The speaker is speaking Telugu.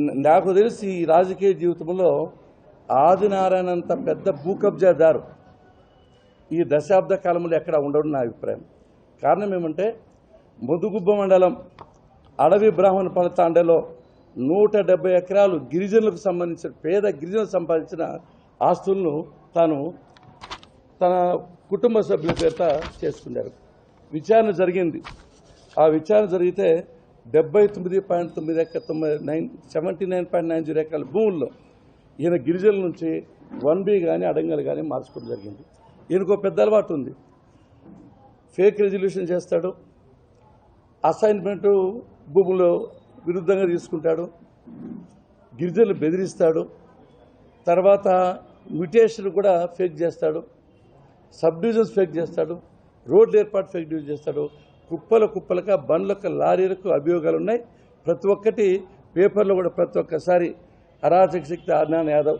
నాకు తెలిసి ఈ రాజకీయ జీవితంలో ఆదినారాయణ అంత పెద్ద భూ కబ్జాదారు ఈ దశాబ్ద కాలంలో ఎక్కడ ఉండడం నా అభిప్రాయం. కారణం ఏమంటే ముదుగుబ్బ మండలం అడవి బ్రాహ్మణ పడతాండలో నూట డెబ్బై ఎకరాలు గిరిజనులకు సంబంధించిన పేద గిరిజనులకు సంపాదించిన ఆస్తులను తాను తన కుటుంబ సభ్యుల పేరిట చేసుకున్నారు. విచారణ జరిగింది. ఆ విచారణ జరిగితే డెబ్బై తొమ్మిది పాయింట్ తొమ్మిది ఎక్క తొమ్మిది nine seventy nine point nine zero ఎకరాల భూముల్లో. ఈయన గిరిజనుల నుంచి వన్ బి కానీ అడంగలు కానీ మార్చుకోవడం జరిగింది. ఈయనకు పెద్ద అలవాటు ఉంది. ఫేక్ రెజల్యూషన్ చేస్తాడు. అసైన్మెంట్ భూములు విరుద్ధంగా తీసుకుంటాడు. గిరిజనులు బెదిరిస్తాడు. తర్వాత మ్యుటేషన్ కూడా ఫేక్ చేస్తాడు. సబ్ డివిజన్స్ ఫేక్ చేస్తాడు. రోడ్లు ఏర్పాటు ఫేక్ డివిజన్ చేస్తాడు. కుప్పల కుప్పలుగా బండ్లకు లారీలకు అభియోగాలు ఉన్నాయి ప్రతి ఒక్కటి పేపర్లో కూడా ప్రతి ఒక్కసారి అరాచక శక్తి అర్నాన్ యాదవ్